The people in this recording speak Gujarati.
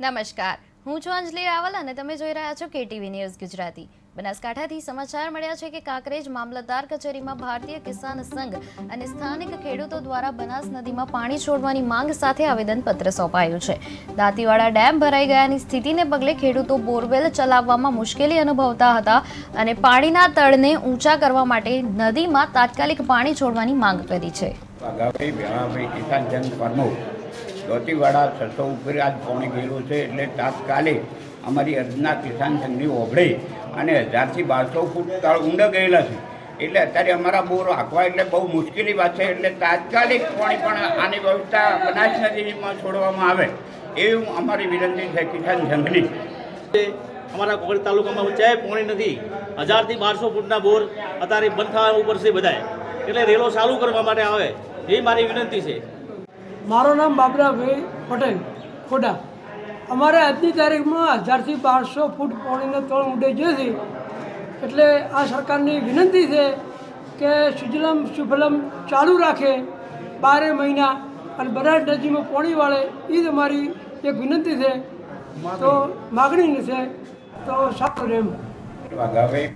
નમસ્કાર. હું છું અંજલિ રાવલ અને તમે જોઈ રહ્યા છો કેટીવી ન્યૂઝ ગુજરાતી. બનાસકાંઠાથી સમાચાર મળ્યા છે કે કાંકરેજ મામલતદાર કચેરીમાં ભારતીય કિસાન સંઘ અને સ્થાનિક ખેડૂતો દ્વારા બનાસ નદીમાં પાણી છોડવાની માંગ સાથે આવેદનપત્ર સોંપાયું છે. દાંતીવાડા ડેમ ભરાઈ ગયાની સ્થિતિને પગલે ખેડૂતો બોરવેલ ચલાવવામાં મુશ્કેલી અનુભવતા હતા અને પાણીના તળને ઊંચા કરવા માટે નદીમાં તાત્કાલિક પાણી છોડવાની માંગ કરી છે. કિસાન દોતીવાડા છસો ઉપર આજ પોણી ગયેલું છે એટલે તાત્કાલિક અમારી અર્જના કિસાન સંઘની ઓગળે અને હજારથી બારસો ફૂટ તળ ઊંડા ગયેલા છે. એટલે અત્યારે અમારા બોર હાંકવા એટલે બહુ મુશ્કેલી વાત છે એટલે તાત્કાલિક પાણી પણ આની વ્યવસ્થા બનાસ નદીમાં છોડવામાં આવે એવી અમારી વિનંતી છે કિસાન સંઘની. અમારા કોકડ તાલુકામાં ઊંચાઈ પોણી નથી. હજારથી બારસો ફૂટના બોર અત્યારે બંધ થવા ઉપર છે બધાએ એટલે રેલો ચાલુ કરવા માટે આવે. એ મારી વિનંતી છે. મારું નામ બાબરાભાઈ પટેલ, ખોડા. અમારે આજની તારીખમાં હજારથી બારસો ફૂટ પાણીનો તળ ઊંડે જે. છે એટલે આ સરકારની વિનંતી છે કે સુજલમ સુફલમ ચાલુ રાખે, બારે મહિના અને બધા નદીમાં પાણી વાળે એ જ અમારી એક વિનંતી છે. તો માગણી છે. તો સારું વાઘાભાઈ